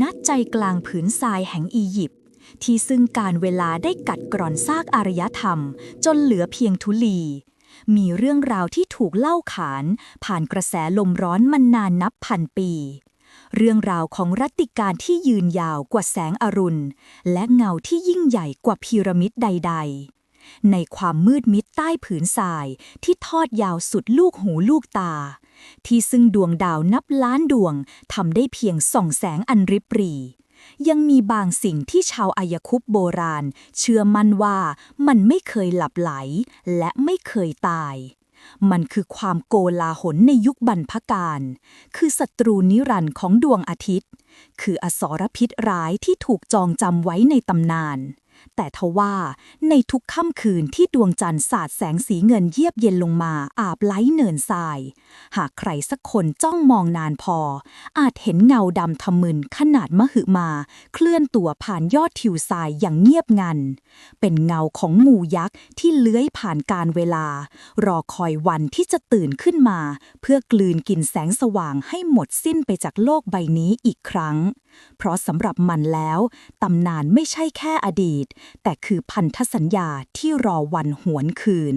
ณใจกลางผืนทรายแห่งอียิปต์ที่ซึ่งการเวลาได้กัดกร่อนซากอารยธรรม จนเหลือเพียงทุลี มีเรื่องราวที่ถูกเล่าขาน ผ่านกระแสลมร้อนมานานนับพันปี เรื่องราวของรัตติการที่ยืนยาวกว่าแสงอรุณ และเงาที่ยิ่งใหญ่กว่าพีระมิดใด ๆ ในความมืดมิดใต้ผืนทรายที่ทอดยาวสุดลูกหูลูกตา ที่ซึ่งดวงดาวนับล้านดวงทำได้เพียงส่องแสงอันริบหรี่ยังมีบางสิ่งที่ชาวอายคุปโบราณ เชื่อมั่นว่ามันไม่เคยหลับไหล และไม่เคยตาย มันคือความโกลาหลในยุคบรรพกาล คือศัตรูนิรันดร์ของดวงอาทิตย์ คืออสรพิษร้ายที่ถูกจองจำไว้ในตำนาน แต่ทว่าในทุกค่ำคืนที่ดวงจันทร์สาดแสงสีเงินเยียบเย็นลงมาอาบไล้เนินทราย หากใครสักคนจ้องมองนานพอ อาจเห็นเงาดำทะมึนขนาดมหึมา เคลื่อนตัวผ่านยอดทิวทรายอย่างเงียบงัน เป็นเงาของหมูยักษ์ที่เลื้อยผ่านการเวลา รอคอยวันที่จะตื่นขึ้นมา เพื่อกลืนกินแสงสว่างให้หมดสิ้นไปจากโลกใบนี้อีกครั้งเพราะสำหรับมันแล้วตำนานไม่ใช่แค่อดีต แต่คือพันธสัญญาที่รอวันหวนคืน